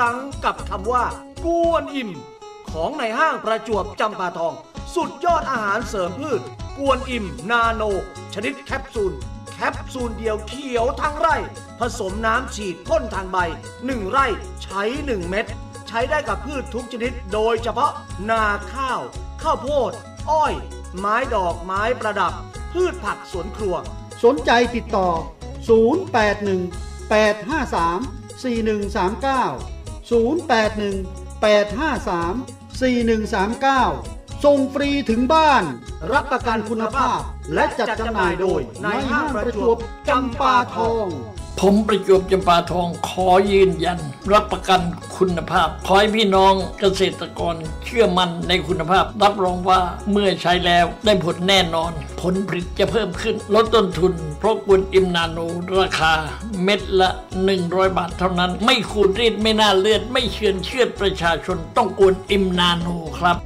รั้งกับคำว่ากวนอิ่ม ของในห้างประจวบจำปาทอง สุดยอดอาหารเสริมพืช กวนอิ่ม นาโน ชนิดแคปซูล แคปซูลเดียวเขียวทั้งไร่ ผสมน้ำฉีดพ่นทางใบ 1 ไร่ใช้ 1 เม็ดใช้ได้กับพืชทุกชนิด โดยเฉพาะนาข้าว ข้าวโพด อ้อย ไม้ดอกไม้ประดับ พืชผักสวนครัว สนใจติดต่อ 081 853 4139 081 853 4139 ส่งฟรีถึงบ้าน รับประกันคุณภาพและจัดจำหน่ายโดยนายห้างประจวบจำปาทอง ผมประจวบจำปาทองขอยืนยัน รับประกันคุณภาพ ขอให้พี่น้องเกษตรกรเชื่อมั่นในคุณภาพ รับรองว่าเมื่อใช้แล้วได้ผลแน่นอน ผลผลิตจะเพิ่มขึ้น ลดต้นทุน เพราะกุลอิมนาโนราคาเม็ดละ 100 บาทเท่านั้น ไม่ขูดรีดไม่น่าเลือด ไม่เชือนเชือดประชาชนต้องกุลอิมนาโนครับ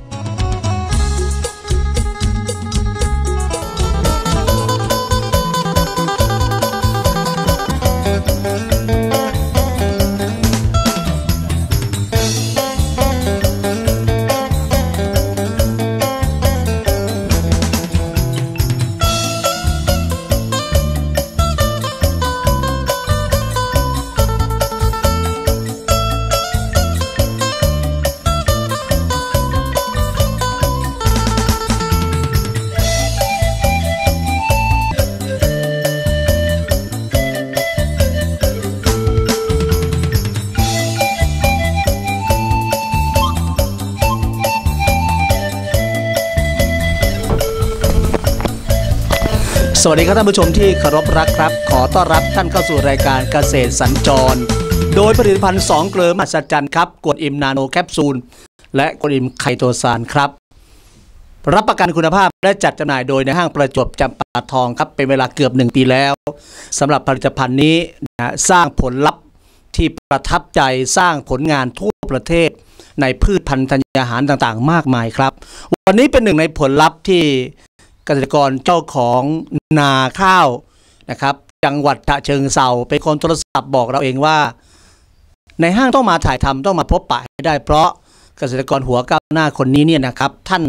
สวัสดีครับท่านผู้ชมที่เคารพรักครับ ขอต้อนรับท่านเข้าสู่รายการเกษตรสัญจร โดยผลิตภัณฑ์2เกลือมหัศจรรย์ครับกรดอิมนาโนแคปซูล และกรดอิมไคโตซานครับ รับประกันคุณภาพและจัดจำหน่ายโดยในห้างประจวบจำปาทองครับ เป็นเวลาเกือบ 1 ปีแล้วสำหรับผลิตภัณฑ์นี้นะสร้างผลลัพธ์ที่ประทับใจสร้างผลงานทั่วประเทศ ในพืชพันธุ์ธัญญาหารต่างๆ มากมายครับ วันนี้เป็นหนึ่งในผลลัพธ์ที่ เกษตรกรเจ้าของนาข้าวนะครับจังหวัดฉะเชิงเซาเป็นคนโทรศัพท์บอกเราเองว่า ในห้างต้องมาถ่ายทำต้องมาพบปะให้ได้เพราะเกษตรกรหัวก้าวหน้าคนนี้เนี่ยนะครับ ท่าน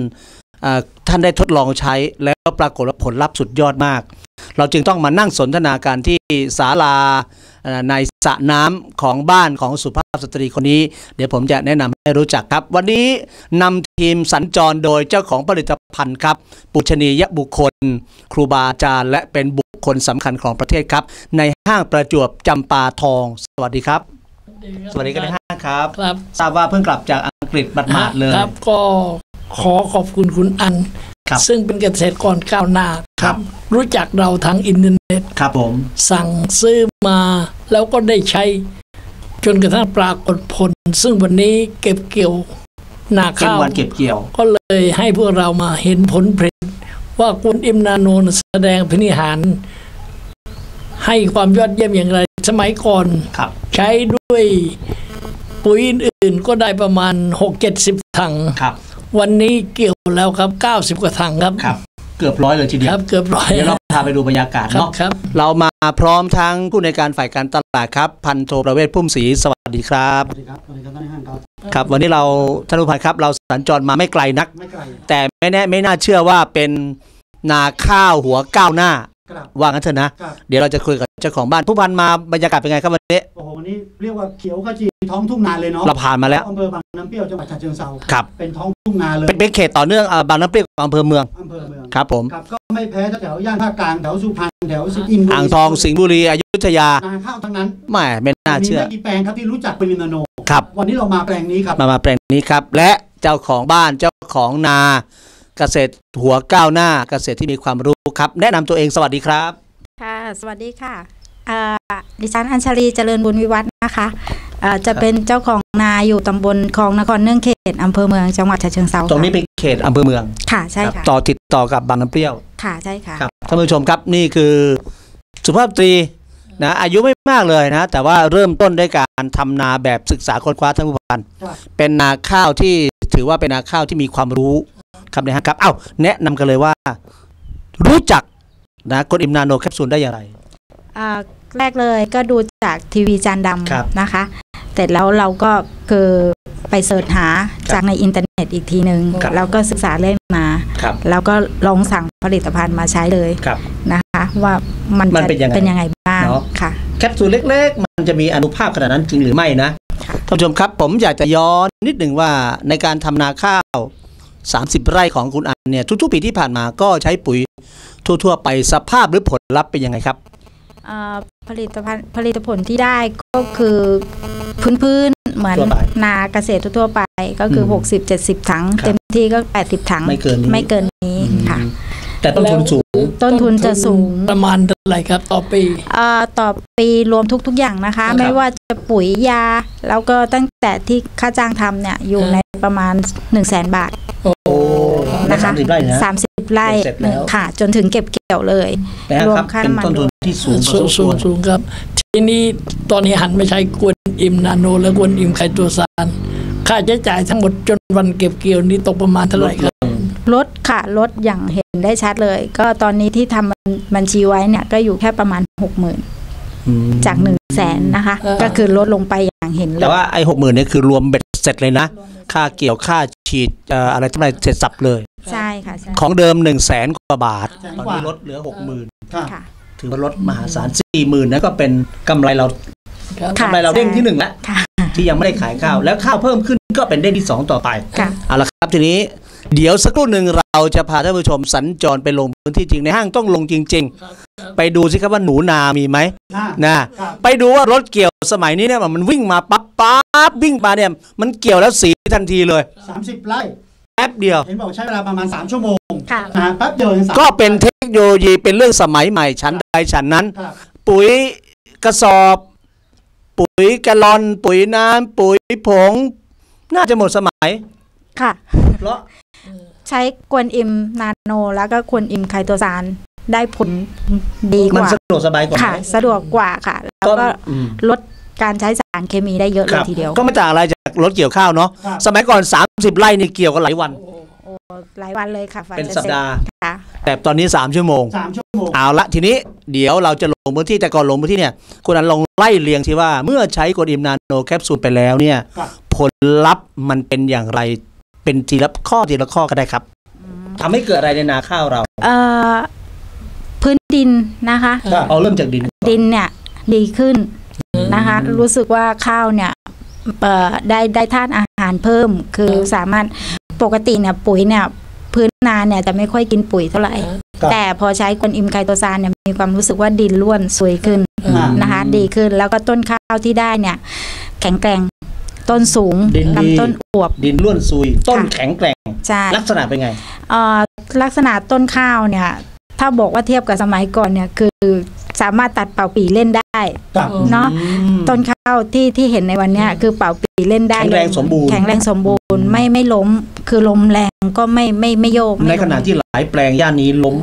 ท่านได้ทดลองใช้แล้วปรากฏว่าผลลัพธ์สุดยอดมาก เราจึงต้องมานั่งสนทนาการที่ศาลาในสระน้ำของบ้านของสุภาพสตรีคนนี้ เดี๋ยวผมจะแนะนำให้รู้จักครับ วันนี้นำทีมสัญจรโดยเจ้าของผลิต ภัณฑ์ครับ ปุชนียบุคคล ครูบาอาจารย์ และเป็นบุคคลสำคัญของประเทศครับ ในห้างประจวบจำปาทอง สวัสดีครับ สวัสดีกันในห้างครับครับทราบว่าเพิ่งกลับจากอังกฤษบัดมาดๆเลยครับก็ขอขอบคุณคุณอันครับซึ่งเป็นเกษตรกรก้าวหน้าครับ รู้จักเราทางอินเทอร์เน็ตครับผม สั่งซื้อมาแล้วก็ได้ใช้จนกระทั่งปรากฏผล ซึ่งวันนี้เก็บเกี่ยว นาเป็นข้าววันเก็บเกี่ยว ก็เลยให้พวกเรามาเห็นผลผลิตว่ากุลอิมนาโนนแสดงพินิหาร ให้ความยอดเยี่ยมอย่างไร สมัยก่อนครับใช้ด้วยปุ๋ยอื่นๆก็ได้ประมาณ 6-70 ถังครับวันนี้เกี่ยวแล้วครับ 90 กว่าถังครับครับ เกือบร้อยเลยทีเดีคยวรับ เกือบร้อยเดี๋ยวเราพาไปดูบรรยากาศครับเนาะครับ เรามาพร้อมทั้งผู้ในวยการฝ่ายการตลาดครับ พันโทประเวศพุ่มศรีสวัสดีครับสวัสดีครับสวัสดีครับท่านในห้างครับ ครับวันนี้เราท่านผู้พันครับ เราสัญจรมาไม่ไกลนักไม่ไกลแต่ไม่แน่ไม่น่าเชื่อว่าเป็นนาข้าวหัวก้าวหน้าครับ ว่างั้นเถอะนะครับเดี๋ยวเราจะคุยกับเจ้าของบ้านผู้พันมาบรรยากาศเป็นไงครับวันนี้โอ้โหวันนี้เรียกว่าเขียวขจีท้องทุ่งนาเลยเนาะเราผ่านมาแล้วอำเภอบางน้ำเปรี้ยวจังหวัดฉะเชิงเทราครับเป็นท้องทุ่งนาเลยเป็นเป็นเขตต่อเนื่องอ่าบางน้ำเปรี้ยวของอำเภอเมืองอำเภอเมืองครับผมครับก็ไม่แพ้แถวย่านภาคกลางแถวสุพรรณแถวสิงห์บุรีอ่างทองสิงห์บุรีอยุธยานาข้าวทั้งนั้นแหม่ไม่น่ามีเชื่อไม่กี่แปลงครับที่รู้จักเป็นลินาโนครับวันนี้เรามาแปลงนี้ครับมามาแปลงนี้ครับและเจ้าของบ้านเจ้าของนา เกษตรหัวก้าวหน้าเกษตรที่มีความรู้ครับ แนะนำตัวเองสวัสดีครับ ค่ะ สวัสดีค่ะเอ่อดิฉันอัญชลีเจริญบุญวิวัฒน์นะคะเอ่อจะเป็นเจ้าของนาอยู่ตำบลคลองนครเนื่องเขตอำเภอเมืองจังหวัดฉะเชิงเทราตรงนี้เป็นเขตอำเภอเมืองค่ะใช่ครับค่ะต่อติดต่อกับบางน้ำเปรี้ยวค่ะใช่ค่ะครับท่านผู้ชมครับนี่คือสุภาพสตรีนะอายุไม่มากเลยนะ แต่ว่าเริ่มต้นด้วยการทำนาแบบศึกษาค้นคว้าท่านผู้พันครับเป็นนาข้าวที่ถือว่าเป็นนาข้าวที่มีความรู้ ครับนะฮะครับเอ้าแนะนำกันเลยว่า รู้จักนะกรดอิมนาโนแคปซูลได้อย่างไรเอ่อแรกเลยก็ดูจากทีวีจานดครับำนะคะเสร็จแล้วเราก็คือไปเสิร์ชหาจากในอินเทอร์เน็ตอีกทีหนึ่งครับแล้วก็ศึกษาเล่มมาครับแล้วก็ลองสั่งผลิตภัณฑ์มาใช้เลยครับนะคะ ว่ามันมันจะเป็นยังไงเป็นยังไงบ้างเนาะค่ะแคปซูลเล็ก ๆ มันจะมีอนุภาพขนาดนั้นจริงหรือไม่นะค่ะท่านผู้ชมครับผมอยากจะย้อนนิดหนึ่งว่าในการทำนาข้าว 30 ไร่ของคุณอันเนี่ยทุกๆ ปีที่ผ่านมาก็ใช้ปุ๋ยทั่ว ๆ ไปสภาพหรือผลลัพธ์เป็นยังไงครับเอ่อผลิตภัณฑ์ผลิตผลที่ได้ก็คือพื้นๆเหมือนทั่วไปนาเกษตรทั่วๆไปก็คือม60 70 ถังครับเต็มที่ก็ 80 ถังไม่เกินนี้ไม่เกินนี้ค่ะ แต่ต้นทุนสูง ต้นทุนจะสูงประมาณเท่าไหร่ครับต่อปีเอ่อต่อปีรวมทุก ๆ อย่างนะคะครับไม่ว่าจะปุ๋ยยา แล้วก็ตั้งแต่ที่ค่าจ้างทำเนี่ยอยู่ครับในประมาณ 1 0 0 0 0แสนบาทโอ้ในนะคะสามสิบไร่นะ30ไร่เสร็จแล้วค่ะ จนถึงเก็บเกี่ยวเลยนะรวคมรับค่าเป็นน้ำมันต้นทุนที่สูงพอสูสงมคสูงวรสูงครับ ทีนี้ตอนนี้หันไม่ใช้กวนอิมนาโน และกวนอิมไคโตซานค่าใช้จ่ายทั้งหมดจนวันเก็บเกี่ยวนี้ตกประมาณเท่าไหร่ครับ ลดค่ะลดอย่างเห็นได้ชัดเลย ก็ตอนนี้ที่ทำบัญชีไว้เนี่ยก็อยู่แค่ประมาณ60,000อืมจาก1 0 0 0 0แสนนะคะเออก็คือลดลงไปอย่างเห็นเลแต่ยว่าไอ้หกหมื่นเนี่ยคือรวมเบ็ดเสร็จเลยนะ ค่าเกี่ยวค่าฉีดเอ่ออะไรทั้งหลายเสร็จสับเลย ใช่ค่ะใช่ของเดิม1นึ่งแสนกว่าบาทแสนตอนกว่านี้ลดเหลือหกหมื่นครับค่ะถือว่าลดมหาศาลสี่หมื่นนั่นก็เป็นกำไรเราครับค่ะกำไรเราเด้งที่หนึ่งแล้วค่ะที่ยังไม่ได้ขายข้าว แล้วข้าวเพิ่มขึ้นก็เป็นเด้งที่สองต่อไปค่ะเอาละครับทีนี้ เดี๋ยวสักครู่หนึ่งเราจะพาท่านผู้ชมสัญจรไปลงพื้นที่จริงในห้างต้องลงจริง ๆ ไปดูสิครับว่าหนูนามีไหมอ่านะครับไปดูว่ารถเกี่ยวสมัยนี้เนี่ยมันวิ่งมาปั๊บปั๊บวิ่งมาเนี่ยมันเกี่ยวแล้วสีทันทีเลยสามสิบไร่แป๊บเดียวเห็นบอกใช้เวลาประมาณ 3 ชั่วโมงค่ะนะฮะแป๊บเดียวเองสามก็เป็นเทคโนโลยีเป็นเรื่องสมัยใหม่ชั้นใดชั้นนั้นครับปุ๋ยกระสอบ ปุ๋ยแกลลอน ปุ๋ยน้ำปุ๋ยผง น่าจะหมดสมัยค่ะ เพราะ ใช้กวนอิมนาโน แล้วก็กวนอิมไคโตซานได้ผลดีกมันว่าสะดวกสบายกว่าค่ะไหมสะดวกกว่าค่ะ แล้วก็อืมลดการใช้สารเคมีได้เยอะเลคยรับทีเดียว ก็ไม่ต่างอะไรจากรถเกี่ยวข้าวเนาะครับสมัยก่อน 30 ไร่นี่เกี่ยวกันหลายวันโอ้หลายวันเลยค่ะฟังเป็นจะสัปดาห์เสร็จค่ะแต่ตอนนี้ 3 ชั่วโมงสามชั่วโมงเอาละทีนี้เดี๋ยวเราจะลงพื้นที่แต่ก่อนลงพื้นที่เนี่ยคุณอันลองไล่เรียงสิว่าเมื่อใช้กรดอิมนาโนแคปซูลไปแล้วเนี่ยครับผลลัพธ์มันเป็นอย่างไร เป็นทีละข้อทีละข้อก็ได้ครับทำให้เกิดอะไรในนาข้าวเรา เอ่อพื้นดินนะคะครับเอาเริ่มจากดิน ดินเนี่ยดีขึ้นนะคะ รู้สึกว่าข้าวเนี่ยเอ่อได้ได้ธาตุอาหารเพิ่ม คือสามารถปกติเนี่ยปุ๋ยเนี่ยพื้นนาเนี่ยจะไม่ค่อยกินปุ๋ยเท่าไหร่ครับแต่พอใช้กวนอิมไคโตซานเนี่ยมีความรู้สึกว่าดินร่วนสวยขึ้นอ่านะคะ ดีขึ้นแล้วก็ต้นข้าวที่ได้เนี่ย แข็งแกร่ง ต้นสูงดินดี ลำต้นอวบ ดินล้วนซุย ต้นค่ะแข็งแกร่ง ใช่ลักษณะเป็นไง เอ่อลักษณะต้นข้าวเนี่ย ถ้าบอกว่าเทียบกับสมัยก่อนเนี่ย คือสามารถตัดเป่าปีเล่นได้ ครับเนาะ อืม ต้นข้าวที่ที่เห็นในวันเนี้ยคือเป่าปีเล่นได้แข็งแรงเลยสมบูรณ์ แข็งแรงสมบูรณ์ไม่ไม่ล้ม คือลมแรงก็ไม่ไม่ไม่โยกไม่ในขณะล้มที่หลายแปลงย่านนี้ล้ม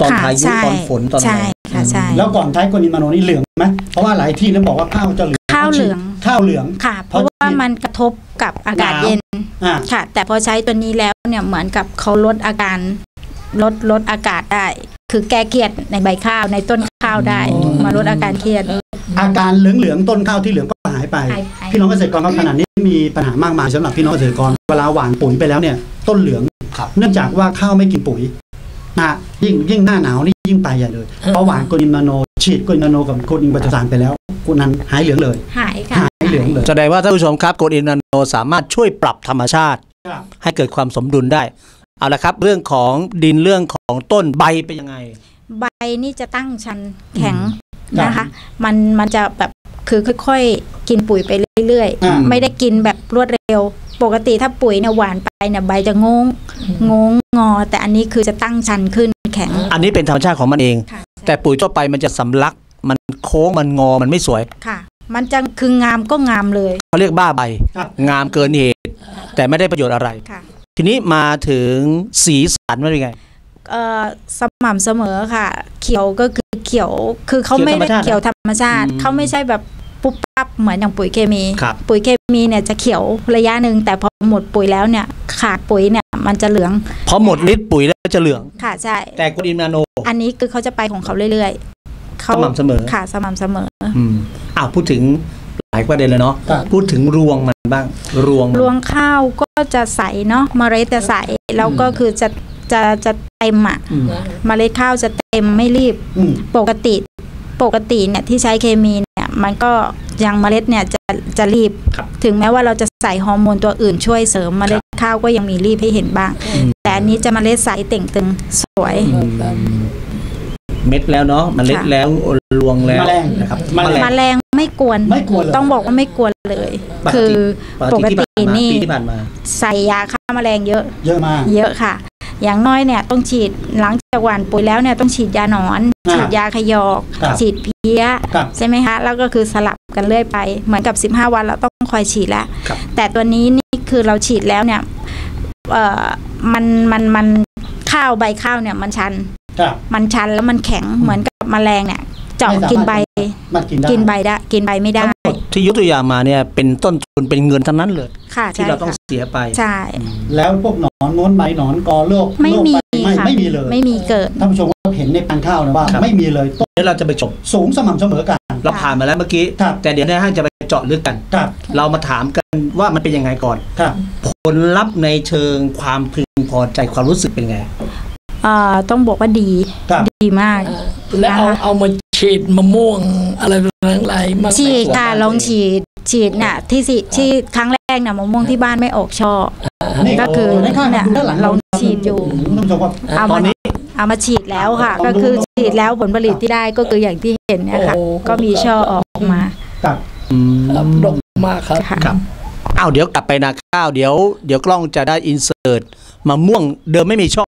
ตอนค่ะพายุใช่ตอนฝนตอนอะไรใช่ค่ะใช่ แล้วก่อนใช้กวนิมาโนนี่เหลืองไหมเพราะว่าหลายที่นั้นบอกว่าข้าวจะเหลือง ข้าวเหลืองข้าวเหลืองค่ะ เพเพราะราะว่าที่มันกระทบกับอากาศหนาวเย็นอ่าค่ะ แต่พอใช้ตัวนี้แล้วเนี่ยเหมือนกับเขาลดอาการลดลดอากาศได้ คือแก้เครียดในใบข้าวในต้นข้าวได้ มาลดอาการเครียด อาการเหลืองเหลืองๆต้นข้าวที่เหลืองก็หายไปหายไป พี่น้องเกษตรกรครับขณะนี้มีปัญหามากมายสำหรับพี่น้องเกษตรกรเวลาหว่านปุ๋ยไปแล้วเนี่ย ต้นเหลืองครับเนื่องจากว่าข้าวไม่กินปุ๋ยนะฮะยิ่งยิ่งหน้าหนาวนี่ยิ่งไปใหญ่เลยเพราะหว่านโกนิมาโน ฉีดโกนิมาโนกับโกนิบัตสารไปแล้วคุณนั้นหายเหลืองเลย หายค่ะ หายเหลืองเลยแสดงว่าท่านผู้ชมครับโกรดอินนาโนสามารถช่วยปรับธรรมชาติครับให้เกิดความสมดุลได้ เอาละครับ เรื่องของดินเรื่องของต้นใบเป็นยังไง ใบนี่จะตั้งชันแข็งครับนะคะ มันมันจะแบบคือค่อยๆ กินปุ๋ยไปเรื่อยอ่าๆไม่ได้กินแบบรวดเร็ว ปกติถ้าปุ๋ยเนี่ยหวานไปเนี่ยใบจะงงงงงอ แต่อันนี้คือจะตั้งชันขึ้นแข็ง อันนี้เป็นธรรมชาติของมันเองค่ะ แต่ปุ๋ยทั่วไปมันจะสำลัก มันโค้งมันงอมันไม่สวยค่ะ มันจะคืองามก็งามเลยเขาเรียกบ้าใบครับงามเกินเหตุ แต่ไม่ได้ประโยชน์อะไรค่ะทีนี้มาถึงสีสันมันเป็นไงเอ่อสม่ำเสมอค่ะ เขียวก็คือเขียว คือเขาไม่ได้เขีเขียยววธธรรรมชาติอืมเขาไม่ใช่แบบ ปุ๊บปั๊บเหมือนอย่างปุ๋ยเคมีครับปุ๋ยเคมีเนี่ยจะเขียวระยะหนึ่งแต่พอหมดปุ๋ยแล้วเนี่ยขาดปุ๋ยเนี่ยมันจะเหลือง พอหมดฤทธิ์ปุ๋ยแล้วจะเหลือง ค่ะใช่ แต่โกรดอินนาโน อันนี้คือเขาจะไปของเขาเรื่อยๆสม่ำเสมอ ค่ะสม่ำเสมอ อืมอ้าวพูดถึงหลายายประเด็นเลยเนาะครับพูดถึงรวงมันบ้าง รวงมันรวงข้าวก็จะใสเนาะเมล็ดจะใสแล้วก็คือจะจะจะเต็มอะอืมเมล็ดข้าวจะเต็มไม่รีบอืมปกติปกติเนี่ยที่ใช้เคมีเนี่ย มันก็ยังเมล็ดเนี่ยจะจะรีบครับถึงแม้ว่าเราจะใส่ฮอร์โมนตัวอื่นช่วยเสริมเมล็ดข้าวก็ยังมีรีบให้เห็นบ้าง แต่อันนี้จะเมล็ดใสเต่งตึงสวย เม็ดแล้วเนาะมันเล็ดค่ะแล้วรวงแล้วแมลงนะครับแมลงแมลงไม่กวนไม่กวนเลยต้องบอกว่าไม่กวนเลยปกติคือปปกกติติที่ผ่านมานี่ปีที่ผ่านมาใส่ยาฆ่าแมลงเยอะ เยอะมากเยอะค่ะ อย่างน้อยเนี่ยต้องฉีดหลังจากหว่านปุ๋ยแล้วเนี่ยต้องฉีดยาหนอนอ่าฉีดยาขยอกครับฉีดเพี้ยครับใช่ไหมคะแล้วก็คือสลับกันเรื่อยไป เหมือนกับ 15 วันเราต้องคอยฉีดแล้วครับแต่ตัวนี้นี่คือเราฉีดแล้วเนี่ยเอ่อมันมันมันข้าวใบข้าวเนี่ยมันชันครับมันชันแล้วมันแข็งเหมือนกับแมลงเนี่ย เจาะไม่สามารถกินใบมันกินได้กินใบได้กินใบไม่ได้ทั้งหมดที่ยกตัวอย่างมาเนี่ยเป็นต้นทุนเป็นเงินทั้งนั้นเลยค่ะที่ใช่เราต้องค่ะเสียไปใช่แล้วพวกหนอนง้นใบหนอนกอโรคไม่มีโรคใบไหม้ค่ะไม่มีเลยไม่มีเกิดท่านผู้ชมก็เห็นในพันธุ์ข้าวนะว่าครับไม่มีเลยต้นเดี๋ยวเราจะไปจบสูงสม่ำเสมอกันเราผ่านมาแล้วเมื่อกี้ครับแต่เดี๋ยวในห้างจะไปเจาะลึกกันครับเรามาถามกันว่ามันเป็นยังไงก่อนครับผลลัพธ์ในเชิงความพึงพอใจความรู้สึกเป็นไงอ่าต้องบอกว่าดีครับดีมากแล้วเอาเอามา ฉีดมะม่วงอะไรทั้งหลายมาฉีดค่ะลองฉีดฉีดน่ะที่สิที่ครั้งแรกน่ะมะม่วงที่บ้านไม่ออกช่อนี่ก็คือด้านข้างเนี่ยดูด้านหลังลองฉีดอยู่ท่านผู้ชมว่าเอาตอมานนี้เอามาฉีดแล้วค่ะลองดูก็คือฉีดแล้วผลผลิตที่ได้ก็คืออย่างที่เห็นเนี่ยค่ะก็มีช่อออกมาครับครับดกมากครับค่ะครับอ้าวเดี๋ยวกลับไปนาข้าวเดี๋ยวเดี๋ยวกล้องจะได้อินเสิร์ตมะม่วงเดิมไม่มีช่อ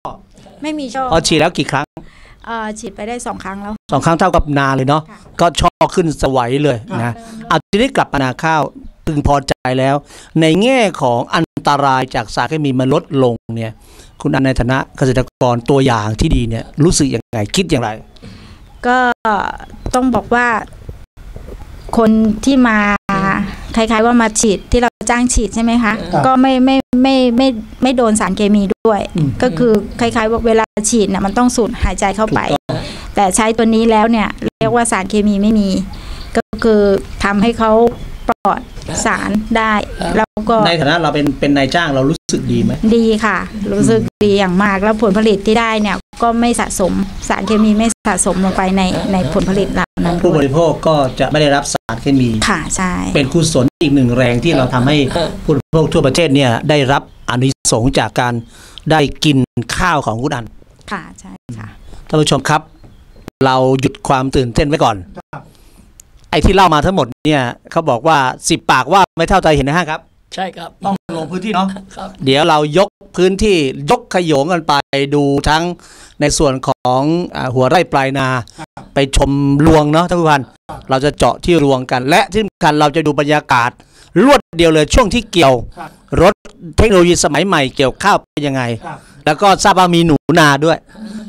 ไม่มีช่อพอฉีดแล้วกี่ครั้งเอ่อ ฉีดไปได้สองครั้งแล้วสองครั้งเท่ากับนาเลยเนาะค่ะก็ช่อขึ้นสวัยเลยนะเอาทีนี้กลับมานาข้าวพึงพอใจแล้ว ในแง่ของอันตรายจากสารเคมีมันลดลงเนี่ย คุณอันในฐานะเกษตรกรตัวอย่างที่ดีเนี่ยรู้สึกยังไงคิดอย่างไร ก็ต้องบอกว่าคนที่มา คล้าย ๆ ว่ามาฉีดที่เราจ้างฉีดใช่ไหมคะครับก็ไม่ไม่ไม่ไม่ไม่โดนสารเคมีด้วยอืมก็คือคล้ายๆว่าเวลาฉีดเนี่ยมันต้องสูดหายใจเข้าไปถูกต้องแต่ใช้ตัวนี้แล้วเนี่ยเรียกว่าสารเคมีไม่มี ก็คือทำให้เขาปลอดสารได้แล้วก็ในฐานะเราเป็นเป็นนายจ้างเรารู้สึกดีไหมดีค่ะ รู้สึกดีอย่างมากแล้วผลผลิตที่ได้เนี่ย ก็ไม่สะสมสารเคมีไม่สะสมลงไปในในผลผลิตเหล่านั้นผู้บด้วยริโภคก็จะไม่ได้รับสารเคมีค่ะใช่เป็นกุศลอีกหนึ่งแรงที่เราทำให้ผู้บริโภคทั่วประเทศเนี่ยได้รับอานิสงส์จากการได้กินข้าวของคุณอันค่ะใช่ค่ะท่านผู้ชมครับ เราหยุดความตื่นเต้นไว้ก่อนไอ้ที่เล่ามาทั้งหมดเนี่ยเขาบอกว่าสิบปากว่าไม่เท่าใจเห็นนะฮะครับ ใช่ครับต้องลงพื้นที่เนาะครับเดี๋ยวเรายกพื้นที่ยกขโยงกันไปดูทั้ง ในส่วนของอาหัวไร่ปลายนาไปชมรวงเนาะท่านผู้พันเราจะเจาะที่รวงกัน และที่สำคัญเราจะดูบรรยากาศรวดเดียวเลยช่วงที่เกี่ยวครับรถเทคโนโลยีสมัยใหม่เกี่ยวข้าวเป็นยังไงครับแล้วก็ทราบว่ามีหนูนาด้วย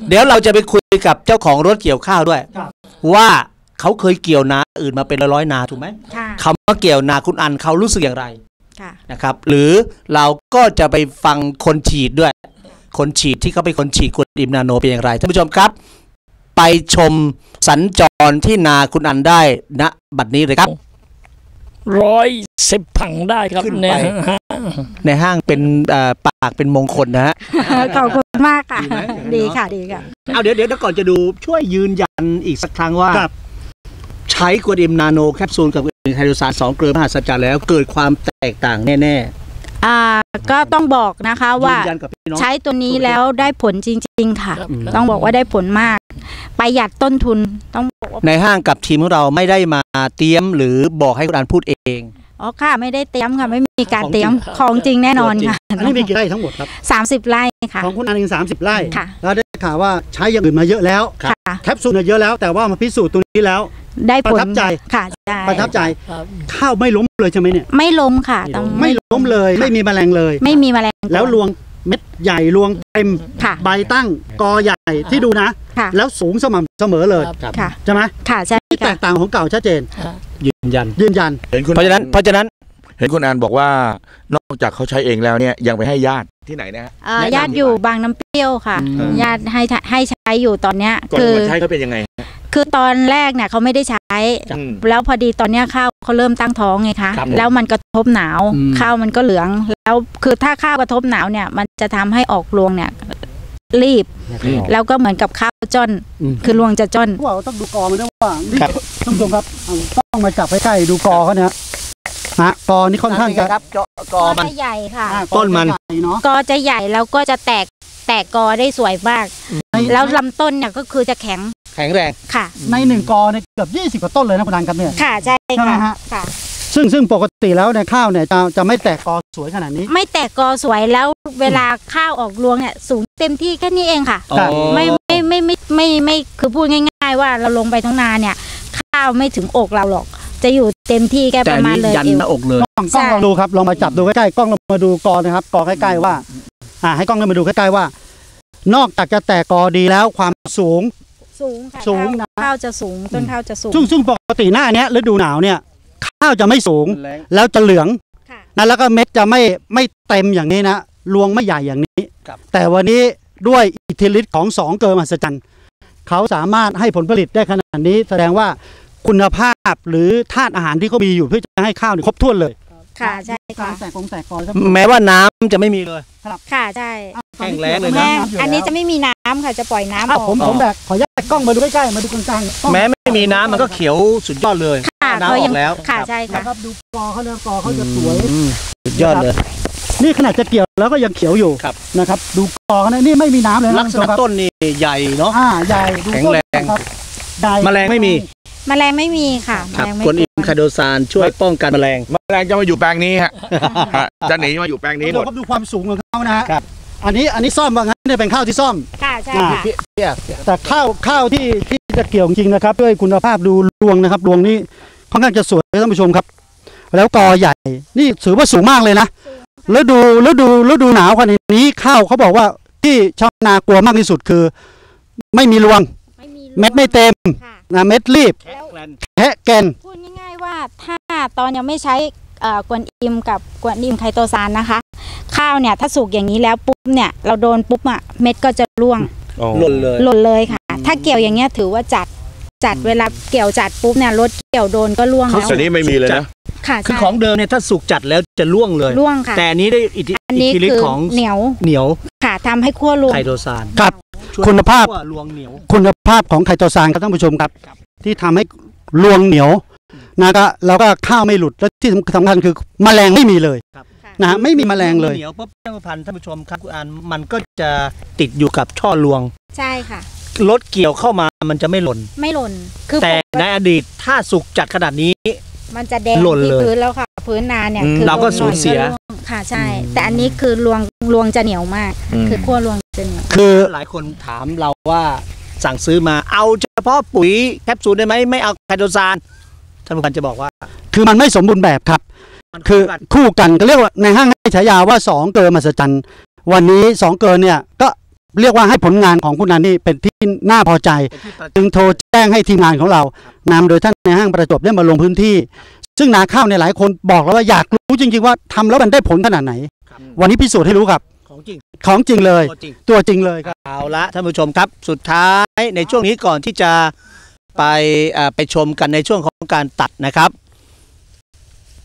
เดี๋ยวเราจะไปคุยกับเจ้าของรถเกี่ยวข้าวด้วยครับว่าเขาเคยเกี่ยวนาอื่นมาเป็นร้อยๆนาถูกไหมค่ะเขามาเกี่ยวนาคุณอันเขารู้สึกอย่างไรค่ะนะครับ หรือเราก็จะไปฟังคนฉีดด้วย คนฉีดที่เขาเป็นคนฉีดกรดอิมนาโนเป็นอย่างไรท่านผู้ชมครับ ไปชมสัญจรที่นาคุณอันได้ณบัดนี้เลยครับร้อยสิบผังได้ครับขึ้นไปเนี่ยฮะในห้างเป็นเอ่อปากเป็นมงคลนะฮะขอบคุณมากค่ะดีไหมอย่างนั้นเนอะดีค่ะดีค่ะเอาเดี๋ยวเดี๋ยวก่อนจะดูช่วยยืนยันอีกสักครั้งว่าครับใช้กรดอิมนาโนแคปซูลกับไฮโดรซานสองเกลือมหัศจรรย์แล้วเกิดความแตกต่างแน่ อ่าก็ต้องบอกนะคะๆว่ายืนยันกับพี่น้อง ใช้ตัวนี้แล้วได้ผลจริง ๆ ค่ะ ครับ ต้องบอกว่าได้ผลมาก ประหยัดต้นทุนต้องบอกว่าในห้างกับทีมของเราไม่ได้มาเตรียมหรือบอกให้คุณอันพูดเอง อ๋อค่ะไม่ได้เตรียมค่ะไม่มีการของจริงเตรียมของจริงแน่นอนค่ะอันนี้มีกี่ไร่ทั้งหมดครับสามสิบไร่ค่ะ ของคุณอันเองสามสิบไร่ค่ะ แล้วได้ ข่าวว่าใช้อย่างอื่นมาเยอะแล้วค่ะแคปซูลเนี่ยเยอะแล้วแต่ว่ามาพิสูจน์ตรงนี้แล้ว ได้ผลประทับใจค่ะใช่ประทับใจครับข้าวไม่ล้มเลยใช่ไหมเนี่ยไม่ล้มค่ะต้องไม่ล้มเลย ไม่มีแมลงเลย ไม่มีแมลงแล้วรวงเม็ดใหญ่รวงเต็มค่ะใบตั้งกอใหญ่ที่ดูนะค่ะแล้วสูงสม่ำเสมอเลยครับค่ะใช่ไหมค่ะใช่ที่แตค่ะกต่างของเก่าชัดเจนยืนยันยืนยันเห็นคุณเพราะฉะนั้นเพราะฉะนั้น เห็นคุณอันบอกว่านอกจากเขาใช้เองแล้วเนี่ยยังไปให้ญาติที่ไหนนะฮะ เอ่อแนะนำญาติอยู่บางน้ำเปรี้ยวค่ะอืม ญาติให้ให้ใช้อยู่ตอนเนี้ยก่อนคือมาใช้เขาเป็นยังไงคือคือตอนแรกเนี่ยเขาไม่ได้ใช้ อืม แล้วพอดีตอนเนี้ยข้าวเขาเริ่มตั้งท้องไงคะครับแล้วมันกระทบหนาวอืม ข้าวมันก็เหลือง แล้วคือถ้าข้าวกระทบหนาวเนี่ย มันจะทำให้ออกรวงเนี่ยรีบ แล้วก็เหมือนกับข้าวจ้อน อืม คือรวงจะจ้อนพวกเราต้องดูกอมันด้วยว่านี่ครับ ท่านผู้ชมครับเอาต้องมาจับใกล้ๆดูกอเขาเนี่ย ฮะกอนี่ค่อนข้างจะ ครับเจาะกอมัน จะใหญ่ค่ะ อะต้นมันกอจะใหญ่เนาะกอจะใหญ่แล้วก็จะแตกแตกกอได้สวยมาก ในแล้วลำต้นเนี่ยก็คือจะแข็งแข็งแรง ค่ะ ในหนึ่งกอเนี่ยเกือบยี่สิบกว่าต้นเลยนะคุณดันครับเนี่ย ค่ะใช่ใช่ไหมค่ะฮะ ค่ะ ซึ่งซึ่งปกติแล้วในยข้าวเนี่ยจะจะไม่แตกกอสวยขนาดนี้ ไม่แตกกอสวยแล้วเวลาข้าวออกรวงเนี่ยสูงเต็มที่แค่นี้เองค่ะครับไม่ไม่ไม่ไม่ไม่ไม่คือพูดง่าย ๆ ว่าเราลงไปทั้งนาเนี่ย ข้าวไม่ถึงอกเราหรอก จะอยู่เต็มที่แค่แต่ปอัระนมาณนี้เลยยันเอวหน้าอกเลยกล้องกล้องใช่ลองดูครับลองมาจับดูใกล้ๆกล้องลองมาดูกอนะครับกอใกล้ๆว่า อ่า ให้กล้องลองมาดูใกล้ๆว่า นอกจากจะแตกกอดีแล้วความสูง สูงค่ะสูงข้าวนะข้าวจะสูงต้นข้าวจะสูงซึ่งซึ่งปกติหน้าเนี้ยฤดูหนาวเนี่ย ข้าวจะไม่สูงแล้วจะเหลืองค่ะนะแล้วก็เม็ดจะไม่ไม่เต็มอย่างนี้นะรวงไม่ใหญ่อย่างนี้ครับแต่วันนี้ด้วยอิทธิฤทธิ์ของสองเกิร์มหัศจรรย์เขาสามารถให้ผลผลิตได้ขนาดนี้ แสดงว่า คุณภาพหรือธาตุอาหารที่เขามีอยู่เพื่อจะให้ข้าวเนี่ยครบถ้วนเลย ค่ะใช่กาค่ะ รแตกกองแตกกอครับแม้ว่าน้ำจะไม่มีเลย ค่ะใช่แห้งแล้งเลยนะ แม่ยู่อันนี้แล้วจะไม่มีน้ำค่ะจะปล่อยน้ำออะอกผมผมแบบขออนุญาตกล้องมาดูใกล้ๆมาดูกลางๆกล้องแม้ไม่มีน้ำมันก็เขียวสุดยอดเลย ค่ะน้ำเขาอยัอกแล้ว ค่ะใช่ค่ะนะครับดูกอเขาเนี่ยกอเขาจะสวย อืมสุดยอดเลย นี่ขนาดจะเกี่ยวแล้วก็ยังเขียวอยู่ครับ นะครับ ดูกอเขาเนี่ยนี่ไม่มีน้ำเลยนะลักษณะคุณผู้ชมครับต้นนี่ใหญ่เนาะ อ่าใหญ่ดูแข็งต้นแรงครับใหญ่แมลงไม่มี แมลงไม่มีค่ะแมครับลงไม่กวนอิมกวนคาโดซานช่วยป้องกันแมลง แมลงจะมาอยู่แปลงนี้ฮะฮะจะหนีมาอยู่แปลงนี้หมด ครับดูความสูงของเขานะฮะครับ อันนี้อันนี้ซ่อมว่างั้นเนี่ยเป็นข้าวที่ซ่อม ค่ะใช่อ่าค่ะแต่ข้าวข้าวที่ที่จะเกี่ยวจริงๆนะครับ ด้วยคุณภาพดูรวงนะครับรวงนี้ค่อนข้างจะสวยท่านผู้ชมครับ แล้วกอใหญ่นี่ถือว่าสูงมากเลยนะแล้วดูแล้วดูแล้วดูหนาวขนาดนี้ข้าวเขาบอกว่าที่ชาวนากลัวมากที่สุดคือ ไม่มีรวง ไม่มีเม็ดไม่เต็ม ค่ะ นะเม็ดรีบแล้วแทะแกนพูดง่ายๆว่าถ้าตอนยังไม่ใช้เอ่อกวนอิมกับกวนอิมไคโตซานนะคะ ข้าวเนี่ยถ้าสุกอย่างนี้แล้วปุ๊บเนี่ยเราโดนปุ๊บอะเม็ดก็จะร่วงหล่นเลยหล่นเลยค่ะ ถ้าเกี่ยวอย่างเงี้ยถือว่าจัดจัดเวลาเกี่ยวจัดปุ๊บเนี่ยรถเกี่ยวโดนก็ร่วงแล้วแต่นี้ไม่มีเลยนะค่ะคือใช่ของเดิมเนี่ยถ้าสุกจัดแล้วจะล่วงเลยร่วงค่ะแต่อันนี้ได้อิทธิอันอิทนี้ธิฤทคือธิ์ของเหนียวเหนียวค่ะทำให้ขั้วรวงไคโดซานครับช่วยคุณภาพคั่วรวงเหนียวคุณภาพของไคโตซานครับท่านผู้ชมครับ ที่ทำให้รวงเหนียวนะก็แล้วก็ข้าวไม่หลุดและที่สำคัญคือแมลงไม่มีเลยค่ะนะฮะไม่มีแมลงเลยเหนียวปุ๊บท่านผู้พันท่านผู้ชมครับคุณอันมันก็จะติดอยู่กับช่อรวง ใช่ค่ะรถเกี่ยวเข้ามามันจะไม่หล่น ไม่หล่น คือแต่ในอดีตถ้าสุกจัดขนาดนี้ มันจะแดงหล่นที่เลยพื้นแล้วค่ะ พื้นนาเนี่ยอืมคือเราก็หล่นสูญเสียก็ร่วงค่ะใช่ แต่อันนี้คือรวงรวงจะเหนียวมาก คือขั้วรวงจะเหนียวคือหลายคนถามเราว่า สั่งซื้อมาเอาเฉพาะปุ๋ยแคปซูลได้ไหมไม่เอาไคโตซานท่านผู้พันจะบอกว่า คือมันไม่สมบูรณ์แบบครับมันคือกันคู่กันก็เรียกว่าในห้างให้ฉายาว่าสองเกินมหัศจรรย์วันนี้สองเกินเนี่ยก็เรียกว่าให้ผลงานของคุณนันนี่เป็นที่น่าพอใจ จึงโทรแจ้งให้ทีมงานของเรานำโดยท่านในห้างประจวบได้มาลงพื้นที่ ซึ่งนาข้าวในยหลายคนบอกแล้วว่าอยากรู้จริงๆว่าทำแล้วมันได้ผลขนาดไหน วันนี้พิสูจน์ให้รู้ครับ ของจริง ของจริงเลย ตัวจริง ตัวจริงเลยครับ เอาละท่านผู้ชมครับ สุดท้ายในช่วงนี้ก่อนที่จะไปเอ่อไปชมกันในช่วงของการตัดนะครับ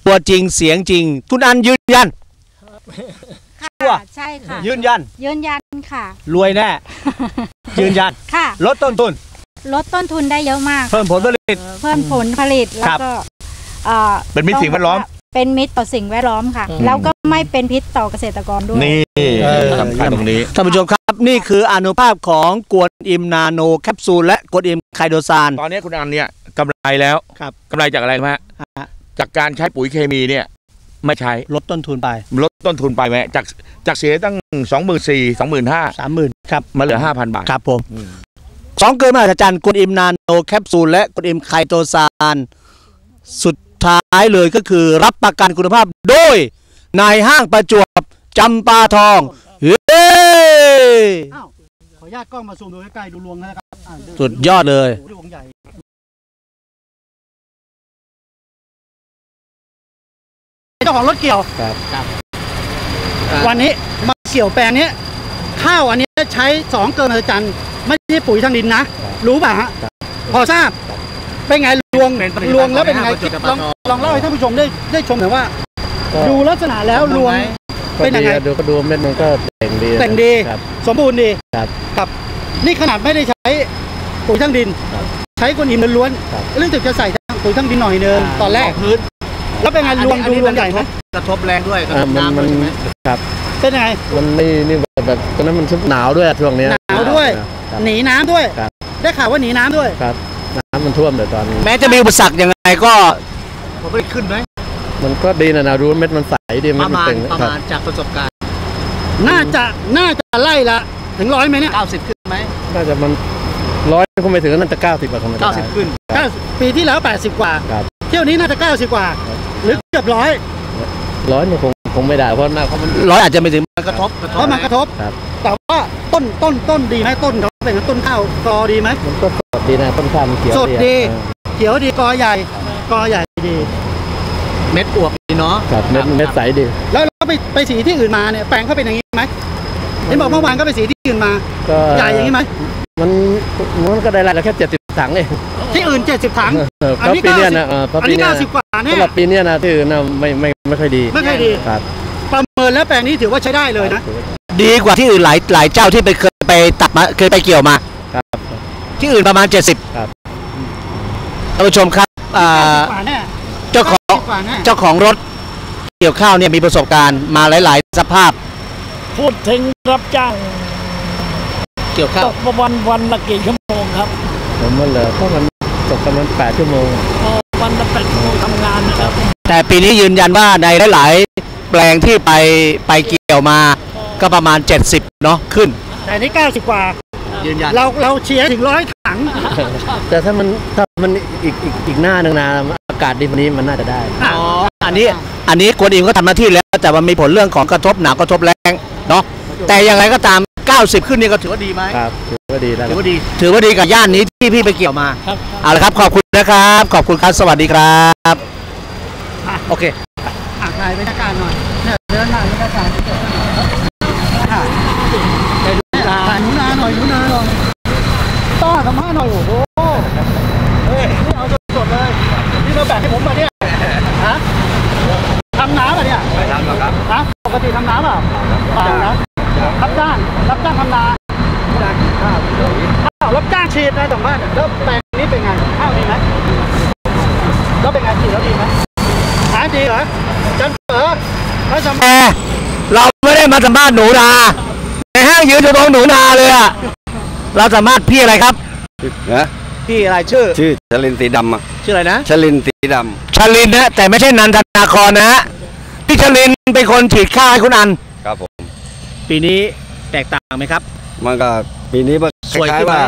ตัวจริงเสียงจริง คุณอันยืนยันค่ะชัวร์ใช่ค่ะ ยืนยัน ยืนยันค่ะ รวยแน่ ยืนยัน ค่ะ ลดต้นทุน ลดต้นทุนได้เยอะมาก เพิ่มผลผลิต เพิ่มผลผลิต แล้ครัวบก็เอ่อเป็นมิตรสิ่งแวดล้อม เป็นมิตรต่อสิ่งแวดล้อมค่ะอืมแล้วก็ไม่เป็นพิษต่อเกษตรกรด้วย นี่เออสำคัญตรงนี้ท่านผู้ชมครับ นี่คืออานุภาพของกวนอิมนาโนแคปซูลและกวนอิมไคโดซานตอนนี้คุณอันเนี่ยกำไรแล้วครับกำไรจากอะไรรู้ไหมฮะฮะจากการใช้ปุ๋ยเคมีเนี่ยไม่ใช้ลดต้นทุนไป ลดต้นทุนไปไหมจากจากเสียตั้งสองหมื่นสี่สองหมื่นห้าสามหมื่นครับมาเหลือห้าพันบาทครับผมอืมสองเกินมหัศจรรย์กวนอิมนาโนแคปซูลและกวนอิมไคโตซานสุด ท้ายเลยก็คือรับประกันคุณภาพโดยนายห้างประจวบจำปาทองเฮ้อ้าวขออนุญาตกล้องมาซูมดูใกล้ๆดูรวงนะครับอ่าสุดยอดเลย โอ้โหรวงใหญ่ เจ้าของรถเกี่ยว ครับ ครับ วันนี้มาเกี่ยวแปลงนี้ข้าวอันนี้ใช้สองเกินมหัศจรรย์ไม่ใช่ปุ๋ยทางดินนะ รู้ป่ะฮะ พอทราบ เป็นไงลวงเป็นผลิตภัณฑ์ลวงแล้วเป็นไงของห้างประจวบลองจำปาทองลองเล่าให้ท่านผู้ชมได้ได้ชมหน่อยว่าก็ดูลักษณะแล้วลวงก็เป็นยัดีงไงอะดูก็ดูเม็ดมันก็แต่งดีแต่งดีครับสมบูรณ์ดีครับครับ นี่ขนาดไม่ได้ใช้ปุ๋ยทั้งดินครับใช้ก้อนหินล้วนครับๆรู้สึกจะใส่ทั้งปุ๋ยทั้งดินหน่อยเดิมตอนแรกพื้นแล้วเป็นไงลวงดูลวงใหญ่ไหมกระทบแรงด้วยกระอ่าทบมันน้ำมัด้วยนใช่ไหมครับเป็นยังไงมันไม่นี่แบบแบบตอนนั้นมันหนาวด้วยอะช่วงเนี้ยหนาวด้วยครับหนีน้ำด้วยครับได้ข่าวว่าหนีน้ำด้วยครับ น้ำมันท่วมแต่ตอนแม้จะมีอุปสรรคยังไงก็ผลผลิตขึ้นไหมมันก็ดีนะนะดูเม็ดมันใสดีปเม็ดระมันมาณเต่งประครับมาณจากประสบการณ์ น่าจะน่าจะไล่ละถึงร้อยไหมเนี่ย90ขึ้นไหมน่าจะมันร้อยคงไม่ถึงน่าจะเก้าสิบกว่าคงไม่ได้90ขึ้นเก้าปีที่แล้ว80กว่าครับเที่ยวนี้น่าจะ90กว่า หรือเกือบร้อยร้อยเนี่ยคง คงไม่ได้เพราะหน้าเขามันร้อยอาจจะไม่ถึงมันกระทบกระทเพราะมันกระทบครับแต่ว่าต้นต้นต้นดีไหมต้นเขาเป็นไงต้นข้าวกอดีไหมมันก็สดดีนะต้นข้าวมันเขียวสดดีอะเขียวดีกอใหญ่กอใหญ่ดี เม็ดอวบดีเนาะครับเม็ดเม็ดใสดี แล้วเราไปไปสีที่อื่นมาเนี่ยแปลงเขาเป็นอย่างนี้ไหมเห็นบอกเมื่อวานก็ไปสีที่อื่นมาก็ใหญ่อย่างนี้ไหมมันมันก็ได้รายละแค่เจ็ดสิบ ถังเองที่อื่น 70 ถังเอออันนี้เพราะปีเนี้ย90นะเออเพราะอันปีนี้เนี้ย90กว่าแน่สำหรับปีเนี้ยนะที่อื่นนะไม่ไม่ไม่ค่อยดีไม่ค่อยดีครับประเมินแล้วแปลงนี้ถือว่าใช้ได้เลยนะ ดีกว่าที่อื่นหลายหลายเจ้าที่ไปเคยไปตัดมาเคยไปเกี่ยวมาครับที่อื่นประมาณ 70ครับท่านผู้ชมครับอ่ากว่าแน่เจ้าของกว่าแน่เจ้าของรถเกี่ยวข้าวเนี่ยมีประสบการณ์มาหลาย ๆ สภาพ พูดถึงรับจ้าง เกี่ยวข้าตวกประวันวันละกี่ชั่วโมงครับ ผมว่าเหลือเพราะมันตกประมาณแปดชั่วโมงอ๋อวันละแปดชั่วโมงทำงานนะครับ แต่ปีนี้ยืนยันว่าในหลาย ๆ แปลงที่ไปไปเกี่ยวมาก็ประมาณ 70 เนาะขึ้น แต่อันนี้90 กว่า ยืนยัน เราเราเชียร์ถึงร้อยถัง แต่ถ้ามันถ้ามันอีกอีกอีกหน้าหนึ่งนะอากาศดีกวันนี้มันน่าจะได้ อ๋อ อันนี้อันนี้กวนอิมก็ทำหน้าที่แล้ว แต่มันมีผลเรื่องของกระทบหนาวกระทบแรงเนาะแต่อย่างไรก็ตาม 90 ขึ้นนี่ก็ถือว่าดีไหมครับถือว่าดีแล้วถือว่าดี ถือว่าดีกับย่านนี้ที่พี่ไปเกี่ยวมาครับเอาละครับขอบคุณนะครับ ขอบคุณครับสวัสดีครับโอเคอะถ่ายบรรยากาศหน่อยเนี่ยเดินถ่ายบรรยากาศถ่ายถ่ายหนูนาหน่อยหนูนาหน่อยต้าสัมภาษณ์หน่อยโอ้โหเฮ้ยนี่เอาสดๆเลยนี่มาแบ่งให้ผมมาเนี่ยฮะทำน้ำอะเนี่ยไม่ทำหรอกครับฮะปกติทำน้ำเปล่าเปล่านะ รับจ้างรับจ้างทำนาจ้างข้าวข้าวรับจ้างฉีดนะสัมภาษณ์แล้วแปลงนี้เป็นไงข้าวดีไหมแล้วเป็นไงฉีดแล้วดีไหมหาดีเหรอจันเอ๋อเขาทำแต่เราไม่ได้มาสัมภาษณ์หนูนาในห้างยืนอยู่ตรงหนูนาเลยอะเราสัมภาษณ์พี่อะไรครับนะพี่อะไรชื่อ ชื่อชลินสีดำอะชื่ออะไรนะชลินสีดชลินนะแต่ไม่ใช่นันทนาครนะฮะพี่ชลินเป็นคนฉีดข้าวให้คุณอันำครับผม ปีนี้แตกต่างไหมครับ มันก็ปีนี้มันคสวยล้าขึ้ยนๆไหม ว่า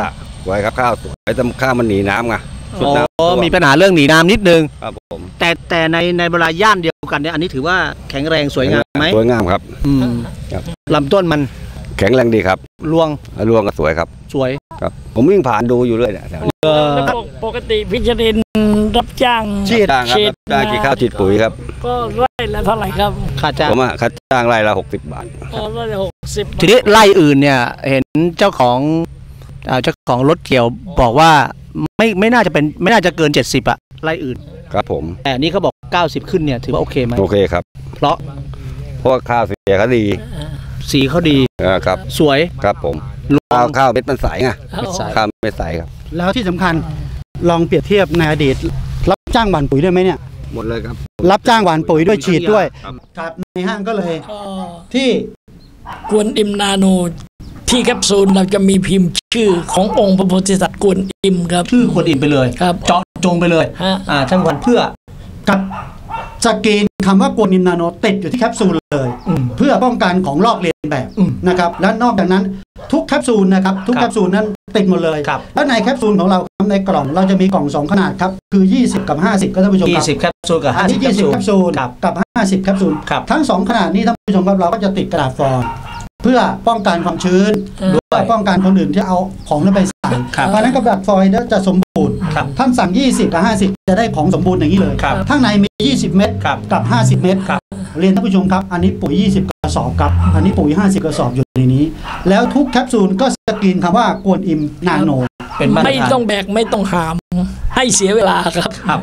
สวยครับข้าวสวยแต่ข้าวมันหนีน้ำไงสุดอ๋น้ำอท่วมีปัญหาเรื่องหนีน้ำนิดนึง ครับผมแต่แต่ในในเวลาย่านเดียวกันเนี่ยอันนี้ถือว่าแข็งแรงสวยงามไหมสวยงามครับอืมครับลำต้นมัน แข็งแรงดีครับรวงรวงก็สวยครับ สวยครับ ผมวิ่งผ่านดูอยู่เรื่อยเนี่ยแถวนี้เออแล้วปกติพิจรินรับจ้างฉีดจ้างครับฉีดจ้างกี่ข้าวฉีดปุ๋ยครับ ก็ไร่ละเท่าไหร่ครับค่าจ้างผมอะค่าจ้างไร่ละหกสิบบาทอ๋อไร่ละหกสิบทีนี้ไล่อื่นเนี่ยเห็นเจ้าของอ่าเจ้าของรถเกี่ยวบอกว่าไม่ไม่น่าจะเป็นไม่น่าจะเกิน70อะไล่อื่นครับผม แต่อันนี้เขาบอก90ขึ้นเนี่ยถือว่าโอเคไหมโอเคครับ เพราะเพราะว่าข้าวเสียเขาดี สีเขาดีเออครับสวยครับผมรวข้าวงข้าวเม็ดมันใสไงเอาใส่ข้าวไม่ใสครับ แล้วที่สำคัญลองเปรียบเทียบในอดีต รับจ้างหว่านปุ๋ยด้วยไหมเนี่ย หมดเลยครับ รับจ้างหว่านปุ๋ยด้วยฉีดด้วยครับ ครับในห้างก็เลยก็ที่กวนอิมนาโน ที่แคปซูลเราจะมีพิมพ์ชื่อขององค์พระโพธิสัตว์กวนอิมครับ ชื่อคนอินไปเลยครับเจาะจงไปเลยฮะ อ่าทั้งวันเพื่อกับ สกรีนคำว่ากวนอิมนาโนติดอยู่ที่แคปซูลเลยอืมเพื่อป้องกันของลอกเลียนแบบอืมนะครับและนอกจากนั้นทุกแคปซูลนะครับทุกครับแคปซูลนั้นติดหมดเลยครับและในแคปซูลของเราครับในกล่องเราจะมีกล่อง 2 ขนาดครับ คือ 20 กับ 50 ก็ท่านผู้ชมครับ20 แคปซูลกับอันนี้50แคป20ซูลแคปซูลครับกับ 50 แคปซูลครับทั้ง 2 ขนาดนี้ท่านผู้ชมครับเราก็จะติดกระดาษฟอยล์ เพื่อป้องกันความชื้นด้วยเพื่อป้องกันคนอื่นที่เอาของนั้นไปใส่ครับเพราะฉะนั้นกระดาษฟอยล์จะสมบูรณ์ครับท่านสั่ง 20กับ50 จะได้ของสมบูรณ์อย่างนี้เลยครับข้างในมี 20 เม็ดครับกับ 50 เม็ดครับเรียนท่านผู้ชมครับ อันนี้ปุ๋ย 20 กระสอบครับ อันนี้ปุ๋ย 50 กระสอบอยู่ในนี้ แล้วทุกแคปซูลก็สกรีนคำว่ากวนอิมนาโนเป็นมาตรฐานไม่ต้องแบกไม่ต้องหาม ให้เสียเวลาครับครับ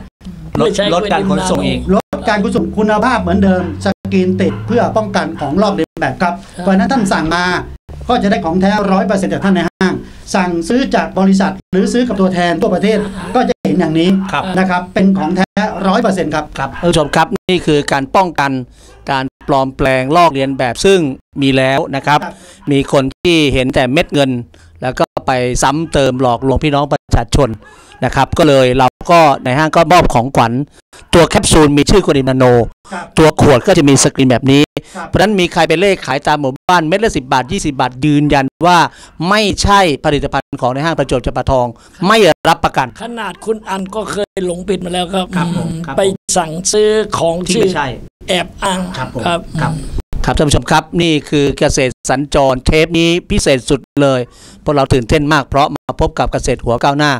ลดไม่ใช่ลดการขนส่งอีกลดการขนส่งคุณภาพเหมือนเดิมส กรีนติดเพื่อป้องกันของลอกเลียนแบบครับครับเพราะฉะนั้นท่านสั่งมาก็จะได้ของแท้ร้อยเปอร์เซ็นต์จากท่านในห้าง สั่งซื้อจากบริษัทหรือซื้อกับตัวแทนทั่วประเทศก็จะเห็นอย่างนี้ครับนะครับเป็นของแท้ร้อยเปอร์เซ็นต์ครับครับท่านผู้ชมครับนี่คือการป้องกันการปลอมแปลงลอกเลียนแบบซึ่งมีแล้วนะครับครับมีคนที่เห็นแต่เม็ดเงิน แล้วก็ไปซ้ำเติมหลอกลวงพี่น้องประชาชนนะครับ ก็เลยเรา ก็ในห้างก็มอบของขวัญ ตัวแคปซูลมีชื่อโคดินาโนครับตัวขวดก็จะมีสกรีนแบบนี้ครับเพราะฉะนั้นมีใครไปเลขขายตามหมู่บ้านเม็ดละสิบาท 20 บาทยืนยันว่าไม่ใช่ผลิตภัณฑ์ของในห้างประจวบจำปาทอง ไม่รับประกัน ขนาดคุณอันก็เคยหลงผิดมาแล้วครับครับผมอืมครับไปสั่งซื้อของที่ชื่อไม่ใช่แอบอ้างครับผมครับครับครับท่านผู้ชมครับนี่คือเกษตรสัญจรเทปนี้พิเศษสุดเลยเพราะเราตื่นเต้นมากเพราะมาพบกับเกษตรหัวก้าวหน้า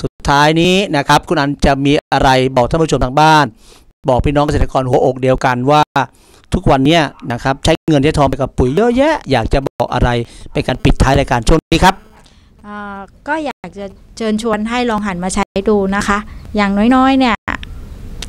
สุด ท้ายนี้นะครับ คุณอันจะมีอะไรบอกท่านผู้ชมทางบ้าน บอกพี่น้องเกษตรกรหัวอกเดียวกันว่าทุกวันนี้นะครับใช้เงินใช้ทองไปกับปุ๋ยเยอะแยะ อยากจะบอกอะไรเป็นการปิดท้ายรายการช่วงนี้ครับก็อยากจะเชิญชวนให้ลองหันมาใช้ดูนะคะ อย่างน้อยๆเนี่ย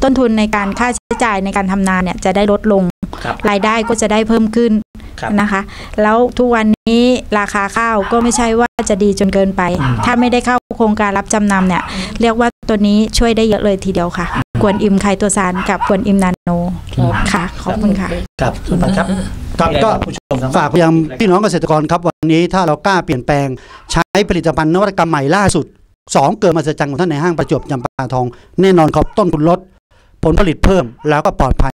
ต้นทุนในการค่าใช้จ่ายในการทำนาเนี่ยจะได้ลดลง รับรายได้ก็จะได้เพิ่มขึ้นครับนะคะ แล้วทุกวันนี้ราคาข้าวก็ไม่ใช่ว่าจะดีจนเกินไป ถ้าไม่ได้เข้าโครงการรับจำนำเนี่ย เรียกว่าตัวนี้ช่วยได้เยอะเลยทีเดียวค่ะ กวนอิมไคโตซานกับกวนอิมนาโนครับค่ะ ขอบคุณค่ะครับคุณอันครับครับมีอะไรก็บอกผู้ชมทางบ้นฝากไปยังพี่น้องเกษตรกรครับวันนี้ถ้าเรากล้าเปลี่ยนแปลงใช้ผลิตภัณฑ์นวัตกรรมใหม่ล่าสุดสองเกิดมาสจังของท่านในห้างประจวบจำปาทอง แน่นอนครับต้นทุนลด ผลผลิตเพิ่มแล้วก็ปลอดภัย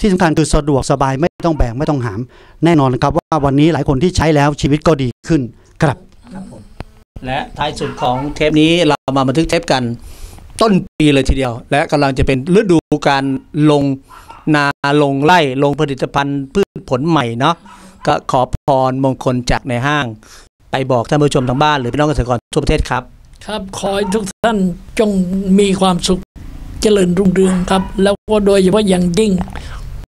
ที่สำคัญคือสะดวกสบายไม่ต้องแบกไม่ต้องหาม แน่นอนครับว่าวันนี้หลายคนที่ใช้แล้วชีวิตก็ดีขึ้นครับและท้ายสุดของเทปนี้เรามาบันทึกเทปกันต้นปีเลยทีเดียว และกำลังจะเป็นฤดูการลงนาลงไร่ลงผลิตภัณฑ์พืชผลใหม่เนาะก็ขอพรมงคลจากในห้าง ไปบอกท่านผู้ชมทางบ้านหรือพี่น้องเกษตรกรทั่วประเทศครับ ครับ ขอให้ทุกท่านจงมีความสุข เจริญรุ่งเรืองครับ แล้วก็โดยเฉพาะอย่างยิ่ง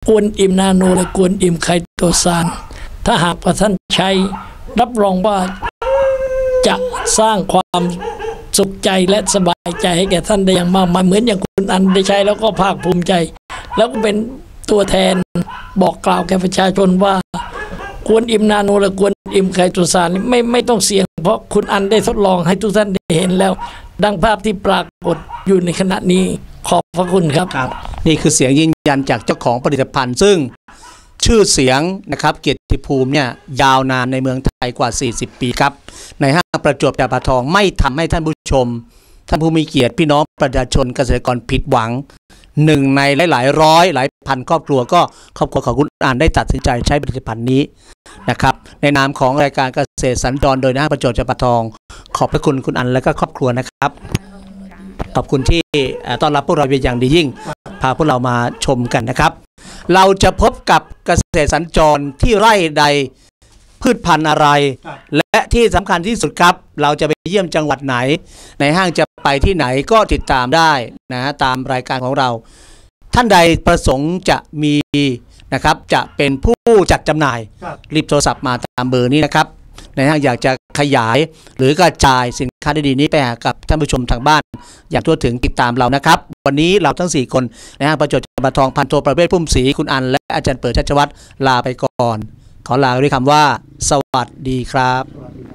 กวนอิมนาโนและกวนอิมไคโตซานถ้าหากว่าท่านใช้รับรองว่าจะสร้างความสุขใจและสบายใจให้แก่ท่านได้อย่างมากมายเหมือนอย่างคุณอันได้ใช้แล้วก็ภาคภูมิใจ แล้วก็เป็นตัวแทนบอกกล่าวแก่ประชาชนว่ากวนอิมนาโนและกวนอิมไคโตซานไม่ไม่ต้องเสี่ยง เพราะคุณอันได้ทดลองให้ทุกท่านได้เห็นแล้ว ดังภาพที่ปรากฏอยู่ในขณะนี้ขอบพระคุณครับครับ นี่คือเสียงยืนยันจากเจ้าของผลิตภัณฑ์ ซึ่งชื่อเสียงนะครับเกียรติภูมิเนี่ยยาวนานในเมืองไทยกว่า 40 ปีครับ ในห้างประจวบจำปาทองไม่ทำให้ท่านผู้ชม ท่านผู้มีเกียรติพี่น้องประชาชนเกษตรกรผิดหวัง หนึ่งในหลายๆร้อยหลายพันครอบครัวก็ครอบครัวของคุณอ่านได้ตัดสินใจใช้ผลิตภัณฑ์นี้นะครับในนามของรายการเกษตรสัญจรโดยห้าประโจวบจำปาทอง ขอบพระคุณคุณอันและก็ครอบครัวนะครับ ขอบคุณที่ต้อนรับพวกเราเป็นอย่างดียิ่ง พาพวกเรามาชมกันนะครับ เราจะพบกับเกษตรสัญจรที่ไร่ใดพืชพันธุ์อะไร และที่สำคัญที่สุดครับ เราจะไปเยี่ยมจังหวัดไหน ในห้างจะ ไปที่ไหนก็ติดตามได้นะฮะตามรายการของเรา ท่านใดประสงค์จะมีนะครับจะเป็นผู้จัดจำหน่ายครับรีบโทรศัพท์มาตามเบอร์นี้นะครับในห้างอยากจะขยายหรือกระจายสินค้าดีๆนี้ไปหากับท่านผู้ชมทางบ้าน อย่างทั่วถึงติดตามเรานะครับ วันนี้เราทั้ง 4 คนในห้างประจวบจำปาทองพันโทประเวศพุ่มศรีคุณอัน และอาจารย์เปิดชัชวัตรลาไปก่อน ขอลาด้วยคำว่า สวัสดีครับ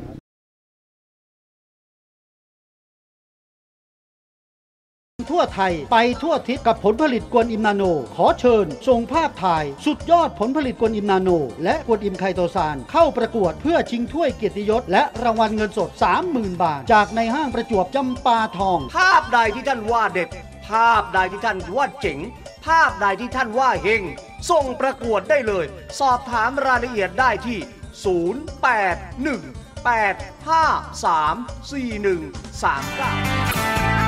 ทั่วไทย ไปทั่วทิศกับผลผลิตกวนอิมนาโน ขอเชิญส่งภาพถ่าย สุดยอดผลผลิตกวนอิมนาโน และกวนอิมไคโตซานเข้าประกวดเพื่อชิงถ้วยเกียรติยศ และรางวัลเงินสด 30,000 บาท จากในห้างประจวบจำปาทอง ภาพใดที่ท่านว่าเด็ด ภาพใดที่ท่านว่าเจ๋ง ภาพใดที่ท่านว่าเฮงส่งประกวดได้เลย สอบถามรายละเอียดได้ที่ 081 853 4139